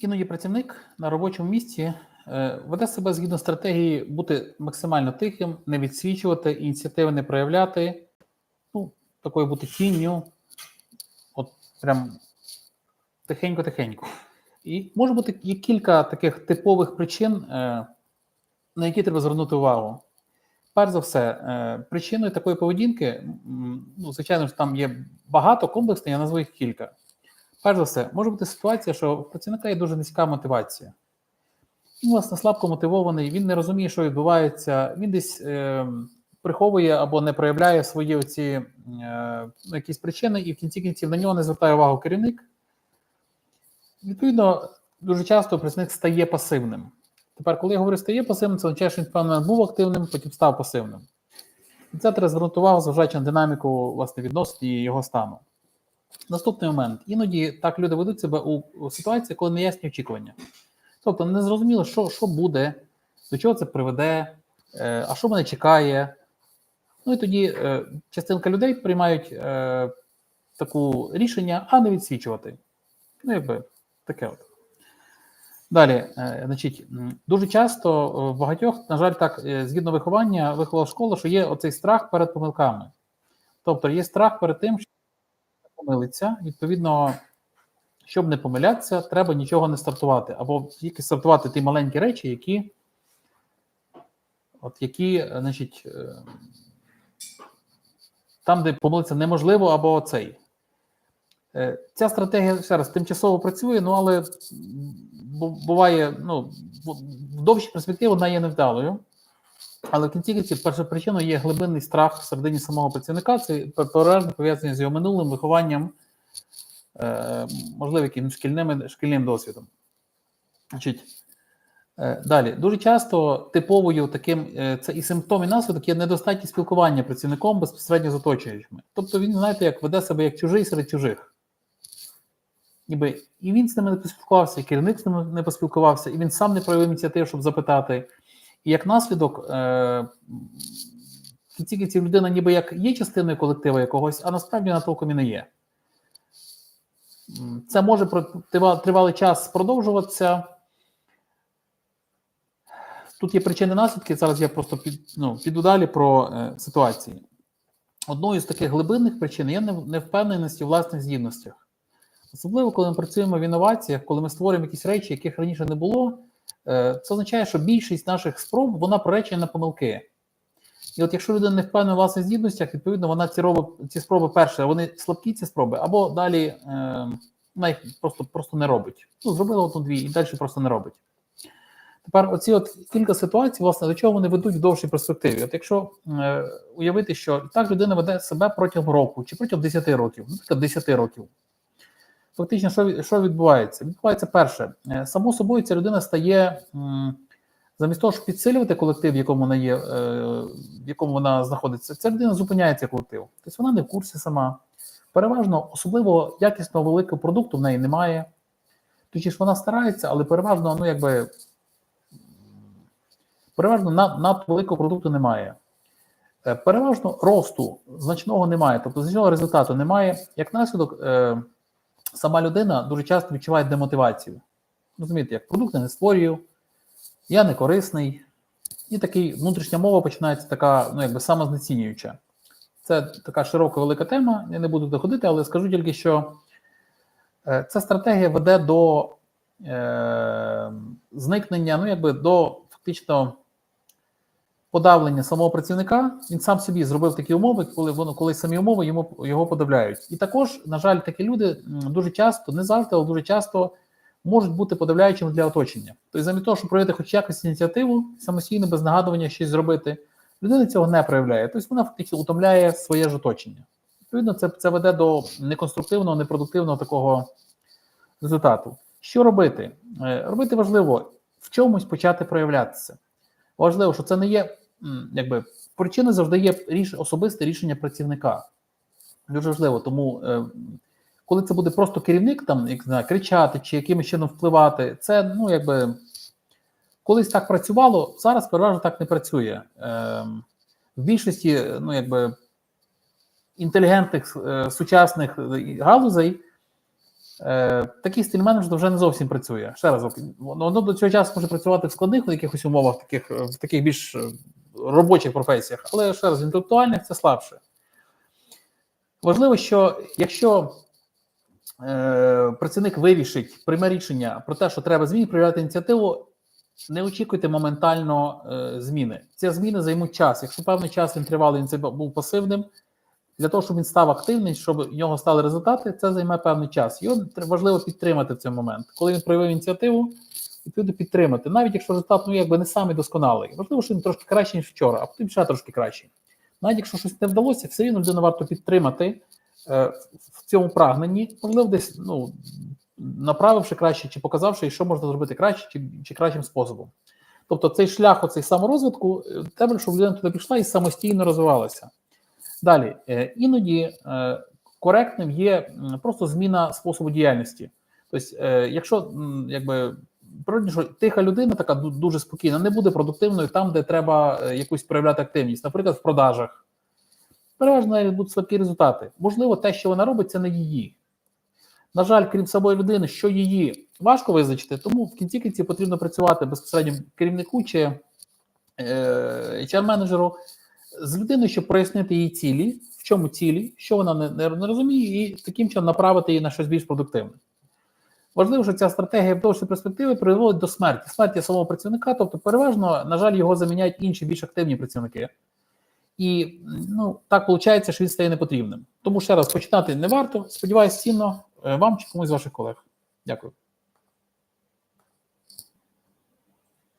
Іноді працівник на робочому місці е, веде себе згідно стратегії бути максимально тихим, не відсвічувати, ініціативи не проявляти, ну, такою бути тінню, от прям тихенько-тихенько. І може бути є кілька таких типових причин, е, на які треба звернути увагу. Перш за все, е, причиною такої поведінки, ну, звичайно ж, там є багато комплексних, я назву їх кілька. Перш за все, може бути ситуація, що у працівника є дуже низька мотивація. Він, власне, слабко мотивований, він не розуміє, що відбувається, він десь е, приховує або не проявляє свої оці, е, ну, якісь причини, і в кінці кінців на нього не звертає увагу керівник. Відповідно, дуже часто працівник стає пасивним. Тепер, коли я говорю стає пасивним, це означає, що він в був активним, потім став пасивним. І це треба звернути увагу, зважаючи на динаміку власне, відносин і його стану. Наступний момент. Іноді так люди ведуть себе у, ситуації, коли неясні очікування. Тобто не зрозуміло, що, що буде, до чого це приведе, е, а що мене чекає. Ну і тоді е, частинка людей приймають е, таку рішення, а не відсвічувати. Ну, якби таке от. Далі, е, значить, дуже часто в багатьох, на жаль, так, згідно виховання, виховала школа, що є оцей страх перед помилками. Тобто є страх перед тим, що помилиться. Відповідно, щоб не помилятися, треба нічого не стартувати. Або тільки стартувати ті маленькі речі, які, от які, е, значить, е, там, де помилитися неможливо, або цей. Е, Ця стратегія ще раз тимчасово працює, ну але буває, ну, в довшій перспективі вона є невдалою. Але в кінці кінців перша причина є глибинний страх всередині самого працівника. Це пер- переважно пов'язаний з його минулим вихованням, е, можливо, якимось шкільним, шкільним досвідом. Значить, е, далі, дуже часто типовою таким е, це і симптом, і наслідок є недостатність спілкування працівником безпосередньо з оточуючими. Тобто він, знаєте, як веде себе як чужий серед чужих. Ніби і він з ними не поспілкувався, і керівник з ними не поспілкувався, і він сам не проявив ініціативу, щоб запитати. І як наслідок, е, в кінці людина ніби як є частиною колективу якогось, а насправді вона толком і не є. Це може тривалий час продовжуватися. Тут є причини наслідки. Зараз я просто під, ну, піду далі про е, ситуації. Одною з таких глибинних причин є нев- невпевненість у власних здібностях. Особливо, коли ми працюємо в інноваціях, коли ми створюємо якісь речі, яких раніше не було, це означає, що більшість наших спроб вона приречена на помилки. І от якщо людина не впевнена у власних здібностях, відповідно, вона ці, роби, ці спроби перше, вони слабкі ці спроби, або далі е, вона їх просто, просто не робить. Ну, зробила одну-дві і далі просто не робить. Тепер оці от кілька ситуацій, власне, до чого вони ведуть в довшій перспективі. От якщо е, уявити, що так людина веде себе протягом року чи протягом 10 років, наприклад, 10 років. Фактично, що, що відбувається? Відбувається перше, е, само собою ця людина стає, замість того, щоб підсилювати колектив, в якому вона є, е, в якому вона знаходиться, ця людина зупиняє цей колектив. Тобто вона не в курсі сама. Переважно, особливо якісного великого продукту в неї немає. Точніше, вона старається, але переважно, ну якби переважно над, надто великого продукту немає. Е, Переважно росту значного немає, тобто значного результату немає. Як наслідок, сама людина дуже часто відчуває демотивацію. Розумієте, як продукти не створюю, я не корисний, і такий внутрішня мова починається така, ну якби самознецінююча. Це така широка велика тема. Я не буду доходити, але скажу тільки, що е, ця стратегія веде до е, зникнення, ну якби до фактично подавлення самого працівника. Він сам собі зробив такі умови, коли воно коли самі умови йому його подавляють. І також, на жаль, такі люди дуже часто, не завжди, але дуже часто можуть бути подавляючими для оточення. Тобто, замість того, щоб проявити хоч якось ініціативу, самостійно, без нагадування щось зробити, людина цього не проявляє. Тобто вона фактично утомляє своє ж оточення. Відповідно, це, це веде до неконструктивного, непродуктивного такого результату. Що робити? Е, Робити важливо в чомусь почати проявлятися. Важливо, що це не є якби причина завжди є ріш, особисте рішення працівника. Дуже важливо, тому е, коли це буде просто керівник, там як знаю, кричати чи якимось чином впливати, це ну якби колись так працювало, зараз переважно так не працює. Е, в більшості, ну якби інтелігентних е, сучасних е, галузей Е, такий стиль менеджменту вже не зовсім працює. Ще раз, воно до цього часу може працювати в складних в якихось умовах, таких, в таких більш робочих професіях, але ще раз, в інтелектуальних це слабше. Важливо, що якщо е, працівник вирішить, прийме рішення про те, що треба зміни, проявляти ініціативу, не очікуйте моментально е, зміни. Ці зміни займуть час. Якщо певний час він тривалий, він був пасивним, для того, щоб він став активним, щоб в нього стали результати, це займе певний час. Його важливо підтримати в цей момент. Коли він проявив ініціативу, відповідно підтримати. Навіть якщо результат ну, якби не самий досконалий. Важливо, що він трошки кращий, ніж вчора, а потім ще трошки кращий. Навіть якщо щось не вдалося, все рівно людину варто підтримати е, в цьому прагненні, можливо, десь ну, направивши краще, чи показавши, що можна зробити краще, чи, чи кращим способом. Тобто цей шлях, оцей саморозвитку, е, треба, щоб людина туди пішла і самостійно розвивалася. Далі, е, іноді е, коректним є просто зміна способу діяльності. Тобто, е, якщо якби природно, що тиха людина, така дуже спокійна, не буде продуктивною там, де треба е, якусь проявляти активність, наприклад, в продажах. Переважно будуть слабкі результати. Можливо, те, що вона робить, це не її. На жаль, крім самої людини, що її важко визначити, тому в кінці кінці потрібно працювати безпосередньо керівнику чи е, HR-менеджеру з людиною, щоб прояснити її цілі, в чому цілі, що вона не, не розуміє, і таким чином направити її на щось більш продуктивне. Важливо, що ця стратегія в довшій перспективи приводить до смерті. Смерті самого працівника, тобто, переважно, на жаль, його заміняють інші більш активні працівники. І ну, так виходить, що він стає непотрібним. Тому ще раз починати не варто. Сподіваюсь, цінно е, вам чи комусь з ваших колег. Дякую.